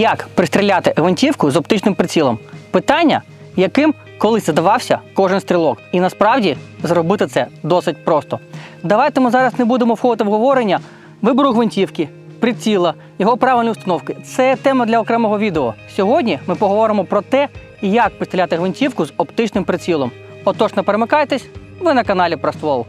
Як пристріляти гвинтівку з оптичним прицілом? Питання, яким колись задавався кожен стрілок. І насправді зробити це досить просто. Давайте ми зараз не будемо входити в говорення вибору гвинтівки, приціла, його правильної установки. Це тема для окремого відео. Сьогодні ми поговоримо про те, як пристріляти гвинтівку з оптичним прицілом. Отож, не перемикайтесь, ви на каналі про ствол.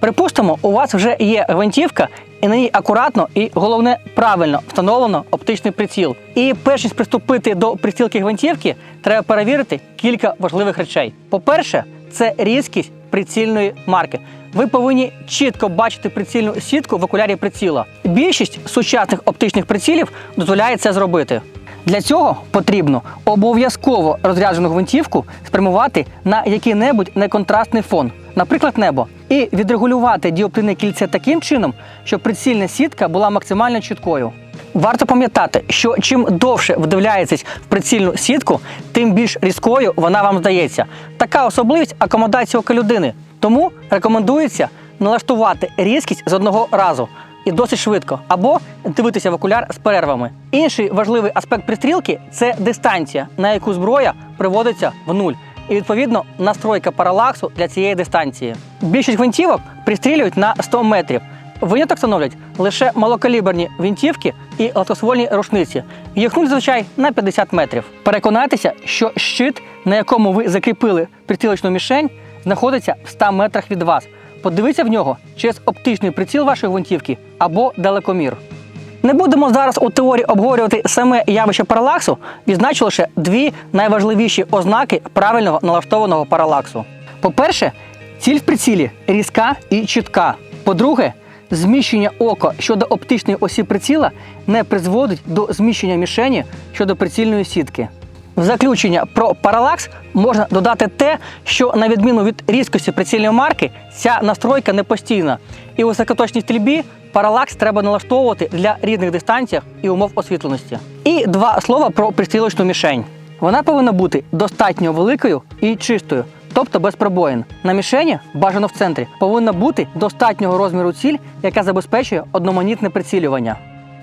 Припустимо, у вас вже є гвинтівка, і на ній акуратно і головне правильно встановлено оптичний приціл. І перш ніж приступити до прицілки гвинтівки, треба перевірити кілька важливих речей. По-перше, це різкість прицільної марки. Ви повинні чітко бачити прицільну сітку в окулярі приціла. Більшість сучасних оптичних прицілів дозволяє це зробити. Для цього потрібно обов'язково розряджену гвинтівку спрямувати на який-небудь неконтрастний фон, наприклад, небо, і відрегулювати діоптичне кільце таким чином, щоб прицільна сітка була максимально чіткою. Варто пам'ятати, що чим довше вдивляєтесь в прицільну сітку, тим більш різкою вона вам здається. Така особливість акомодації ока людини. Тому рекомендується налаштувати різкість з одного разу і досить швидко, або дивитися в окуляр з перервами. Інший важливий аспект пристрілки це дистанція, на яку зброя приводиться в нуль. І відповідно настройка паралаксу для цієї дистанції. Більшість гвинтівок пристрілюють на 100 метрів. Виняток становлять лише малокаліберні гвинтівки і легкосвольні рушниці. Їх нуль зазвичай на 50 метрів. Переконайтеся, що щит, на якому ви закріпили прицілочну мішень, знаходиться в 100 метрах від вас. Подивіться в нього через оптичний приціл вашої гвинтівки або далекомір. Не будемо зараз у теорії обговорювати саме явище паралаксу, відзначу лише дві найважливіші ознаки правильного налаштованого паралаксу. По-перше, ціль в прицілі різка і чітка. По-друге, зміщення ока щодо оптичної осі приціла не призводить до зміщення мішені щодо прицільної сітки. В заключення про паралакс можна додати те, що на відміну від різкості прицільної марки, ця настройка не постійна. І у високоточній стрільбі паралакс треба налаштовувати для різних дистанціях і умов освітленості. І два слова про пристрілочну мішень. Вона повинна бути достатньо великою і чистою, тобто без пробоїн. На мішені, бажано в центрі, повинна бути достатнього розміру ціль, яка забезпечує одноманітне прицілювання.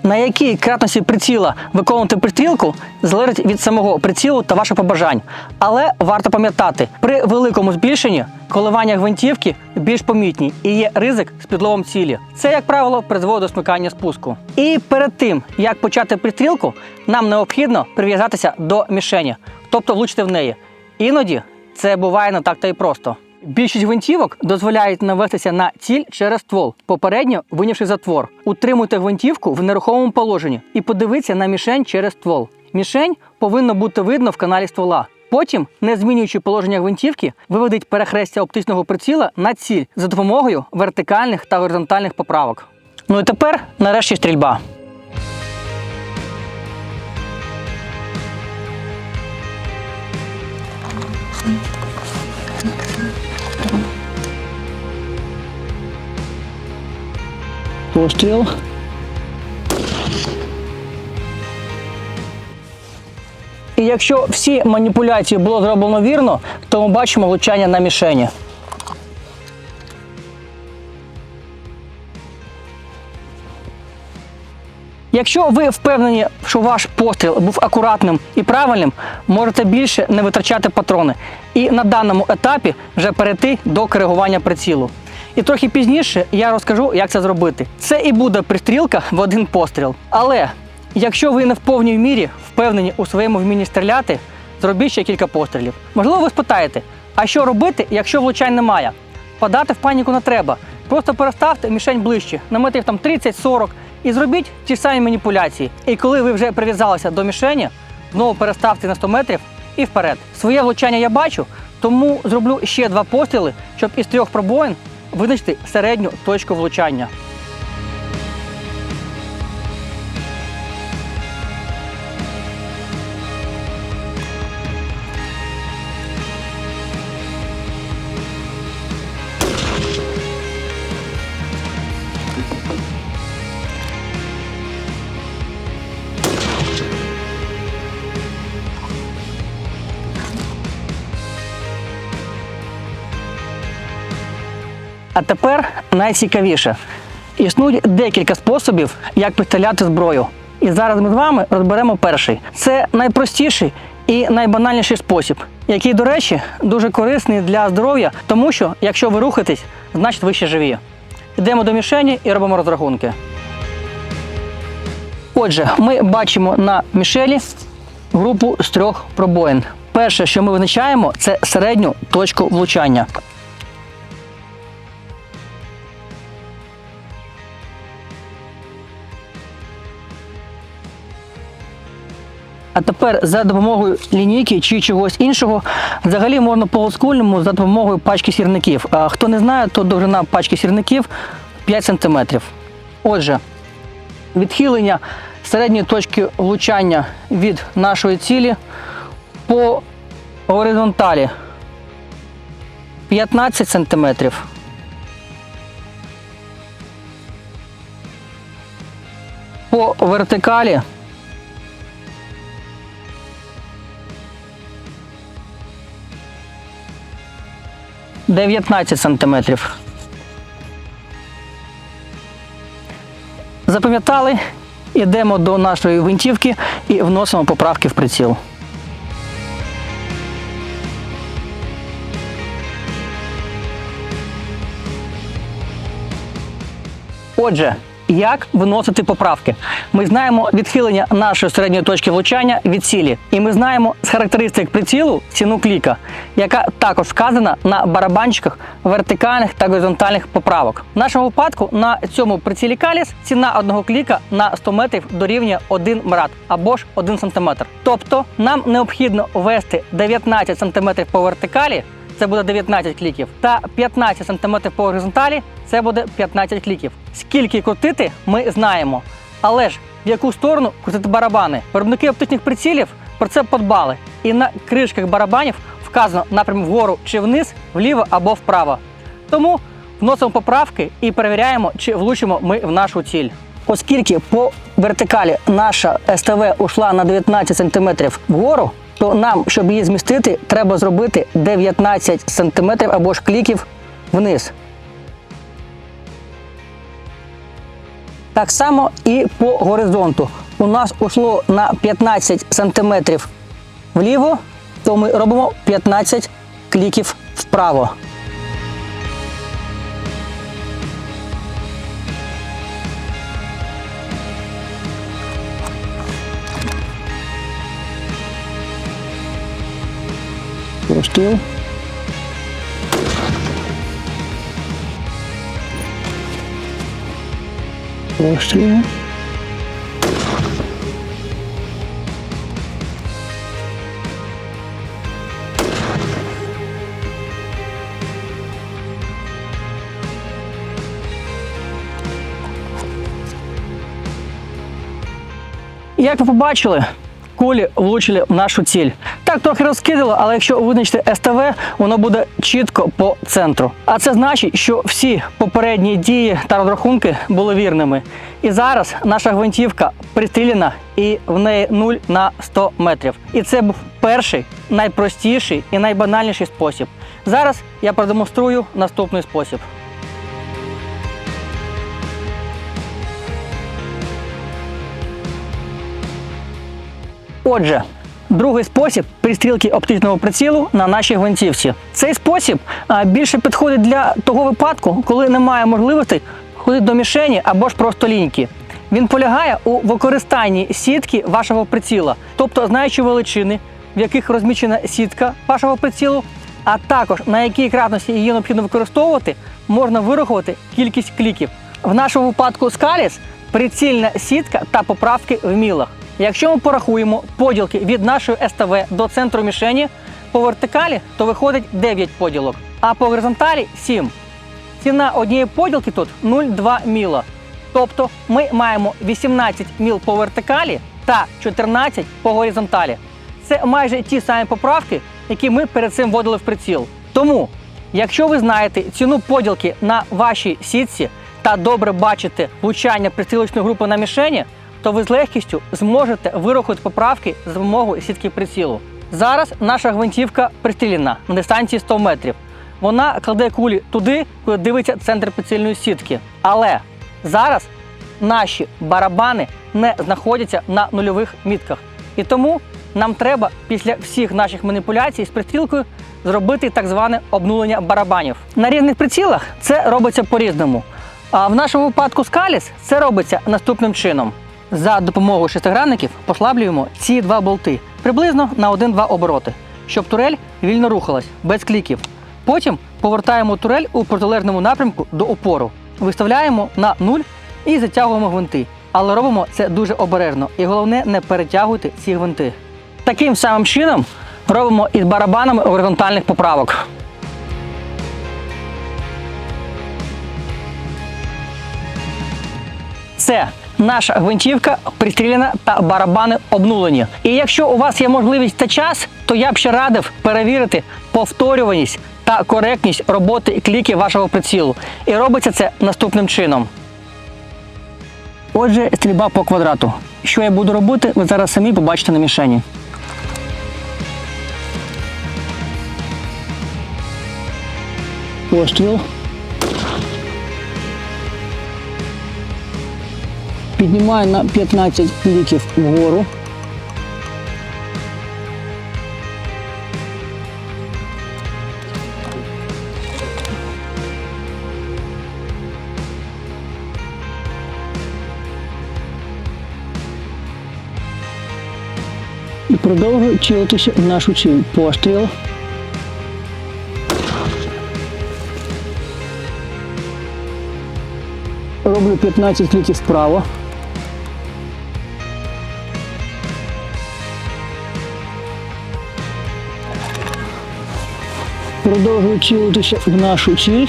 На якій кратності приціла виконувати пристрілку залежить від самого прицілу та ваших побажань. Але варто пам'ятати, при великому збільшенні коливання гвинтівки більш помітні і є ризик з підловом цілі. Це, як правило, призводить до смикання спуску. І перед тим, як почати пристрілку, нам необхідно прив'язатися до мішені, тобто влучити в неї. Іноді це буває не так та й просто. Більшість гвинтівок дозволяють навестися на ціль через ствол, попередньо винявши затвор. Утримуйте гвинтівку в нерухомому положенні і подивіться на мішень через ствол. Мішень повинно бути видно в каналі ствола. Потім, не змінюючи положення гвинтівки, виведіть перехрестя оптичного приціла на ціль за допомогою вертикальних та горизонтальних поправок. Ну і тепер нарешті стрільба. Постріл. І якщо всі маніпуляції було зроблено вірно, то ми бачимо влучання на мішені. Якщо ви впевнені, що ваш постріл був акуратним і правильним, можете більше не витрачати патрони і на даному етапі вже перейти до коригування прицілу. І трохи пізніше я розкажу, як це зробити. Це і буде пристрілка в один постріл. Але якщо ви не в повній мірі впевнені у своєму вмінні стріляти, зробіть ще кілька пострілів. Можливо, ви спитаєте, а що робити, якщо влучань немає? Подати в паніку не треба. Просто переставте мішень ближче, на метрів там 30-40 і зробіть ті самі маніпуляції. І коли ви вже прив'язалися до мішені, знову переставте на 100 метрів і вперед. Своє влучання я бачу, тому зроблю ще два постріли, щоб із трьох пробоїн визначити середню точку влучання. А тепер найцікавіше. Існують декілька способів, як підстріляти зброю. І зараз ми з вами розберемо перший. Це найпростіший і найбанальніший спосіб, який, до речі, дуже корисний для здоров'я, тому що якщо ви рухаєтесь, значить ви ще живі. Йдемо до мішені і робимо розрахунки. Отже, ми бачимо на мішелі групу з трьох пробоїн. Перше, що ми визначаємо, це середню точку влучання. А тепер за допомогою лінійки чи чогось іншого, взагалі можна по олдскульному за допомогою пачки сірників. А хто не знає, то довжина пачки сірників 5 см. Отже, відхилення середньої точки влучання від нашої цілі по горизонталі 15 см. По вертикалі Дев'ятнадцять сантиметрів. Запам'ятали, йдемо до нашої винтівки і вносимо поправки в приціл. Отже, як виносити поправки? Ми знаємо відхилення нашої середньої точки влучання від цілі, і ми знаємо з характеристик прицілу ціну кліка, яка також вказана на барабанчиках вертикальних та горизонтальних поправок. В нашому випадку на цьому прицілі Каліс ціна одного кліка на 100 метрів дорівнює 1 мрат або ж 1 см. Тобто нам необхідно ввести 19 см по вертикалі це буде 19 кліків, та 15 см по горизонталі це буде 15 кліків. Скільки крутити, ми знаємо. Але ж в яку сторону крутити барабани? Виробники оптичних прицілів про це подбали. І на кришках барабанів вказано напрям вгору чи вниз, вліво або вправо. Тому вносимо поправки і перевіряємо, чи влучимо ми в нашу ціль. Оскільки по вертикалі наша СТВ ушла на 19 см вгору, то нам, щоб її змістити, треба зробити 19 см або ж кліків вниз. Так само і по горизонту. У нас ушло на 15 см вліво, то ми робимо 15 кліків вправо. Постріл. Постріл. Як ви побачили, кулі влучили в нашу ціль. Так трохи розкидало, але якщо визначити СТВ, воно буде чітко по центру. А це значить, що всі попередні дії та розрахунки були вірними. І зараз наша гвинтівка пристріляна і в неї 0 на 100 метрів. І це був перший, найпростіший і найбанальніший спосіб. Зараз я продемонструю наступний спосіб. Отже, другий спосіб пристрілки оптичного прицілу на нашій гвинтівці. Цей спосіб більше підходить для того випадку, коли немає можливості ходити до мішені або ж просто ліньки. Він полягає у використанні сітки вашого приціла, тобто знаючи величини, в яких розміщена сітка вашого прицілу, а також на якій кратності її необхідно використовувати, можна вирахувати кількість кліків. В нашому випадку Скаліс прицільна сітка та поправки в мілах. Якщо ми порахуємо поділки від нашої СТВ до центру мішені по вертикалі, то виходить 9 поділок, а по горизонталі 7. Ціна однієї поділки тут 0,2 міла. Тобто ми маємо 18 міл по вертикалі та 14 по горизонталі. Це майже ті самі поправки, які ми перед цим вводили в приціл. Тому, якщо ви знаєте ціну поділки на вашій сітці та добре бачите влучання прицілочної групи на мішені, то ви з легкістю зможете вирахувати поправки за допомогою сітки прицілу. Зараз наша гвинтівка пристріляна на дистанції 100 метрів. вона кладе кулі туди, куди дивиться центр прицільної сітки. Але зараз наші барабани не знаходяться на нульових мітках. І тому нам треба після всіх наших маніпуляцій з пристрілкою зробити так зване обнулення барабанів. На різних прицілах це робиться по-різному. А в нашому випадку з Каліс це робиться наступним чином. За допомогою шестигранників послаблюємо ці два болти приблизно на 1-2 обороти, щоб турель вільно рухалась без кліків. Потім повертаємо турель у протилежному напрямку до опору, виставляємо на нуль і затягуємо гвинти. Але робимо це дуже обережно і головне не перетягуйте ці гвинти. Таким самим чином робимо із барабанами горизонтальних поправок. Це наша гвинтівка пристріляна та барабани обнулені. І якщо у вас є можливість та час, то я б ще радив перевірити повторюваність та коректність роботи і кліки вашого прицілу. І робиться це наступним чином. Отже, стрільба по квадрату. Що я буду робити, ви зараз самі побачите на мішені. Постріл. Піднімаю на 15 кліків вгору. І продовжую цілитися в нашу ціль. Постріл. Роблю 15 кліків вправо. Продовжую цілитися в нашу ціль.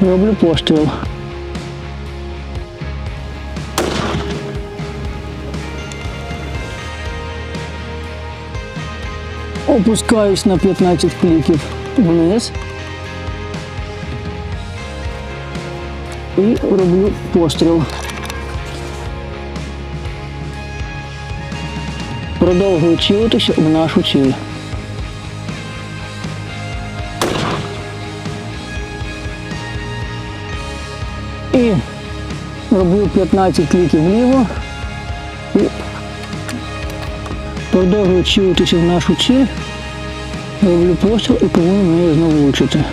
Роблю постріл. Опускаюсь на 15 кліків вниз. І роблю постріл. Продовжую цілитися в нашу ціль. І роблю 15 кліків вліво. І продовжую цілитися в нашу ціль. Роблю постріл і повинен неї знову влучити.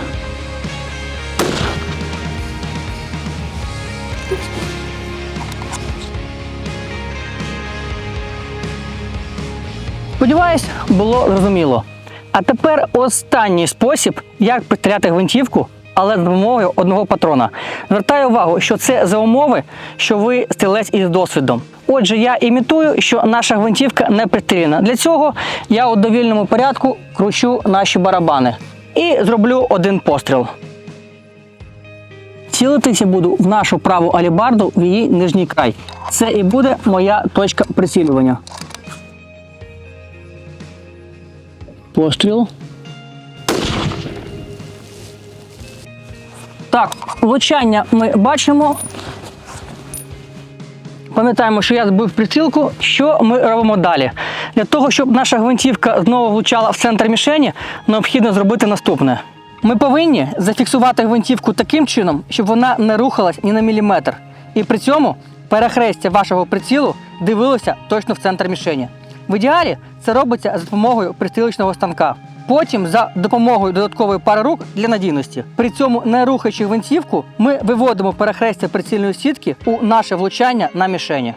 Сподіваюсь, було зрозуміло. А тепер останній спосіб, як підстріляти гвинтівку, але з допомогою одного патрона. Звертаю увагу, що це за умови, що ви стрілець із досвідом. Отже, я імітую, що наша гвинтівка не пристріляна. Для цього я у довільному порядку кручу наші барабани і зроблю один постріл. Цілитися буду в нашу праву алібарду в її нижній край. Це і буде моя точка прицілювання. Постріл. Так, влучання ми бачимо. Пам'ятаємо, що я збив прицілку. Що ми робимо далі? Для того, щоб наша гвинтівка знову влучала в центр мішені, необхідно зробити наступне. Ми повинні зафіксувати гвинтівку таким чином, щоб вона не рухалась ні на міліметр. І при цьому перехрестя вашого прицілу дивилося точно в центр мішені. В ідеалі це робиться за допомогою пристрілочного станка. Потім за допомогою додаткової пари рук для надійності. При цьому не рухаючи гвинтівку, ми виводимо перехрестя прицільної сітки у наше влучання на мішені.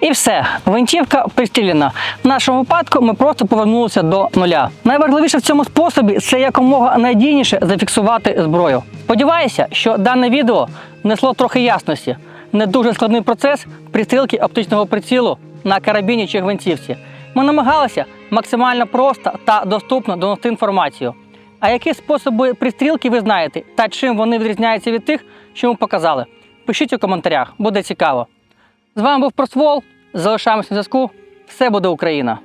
І все, гвинтівка пристріляна. В нашому випадку ми просто повернулися до нуля. Найважливіше в цьому способі це якомога надійніше зафіксувати зброю. Сподіваюся, що дане відео внесло трохи ясності. Не дуже складний процес пристрілки оптичного прицілу на карабіні чи гвинтівці. Ми намагалися максимально просто та доступно донести інформацію. А які способи пристрілки ви знаєте та чим вони відрізняються від тих, що ми показали? Пишіть у коментарях, буде цікаво. З вами був Просвол. Залишаємося на зв'язку. Все буде Україна!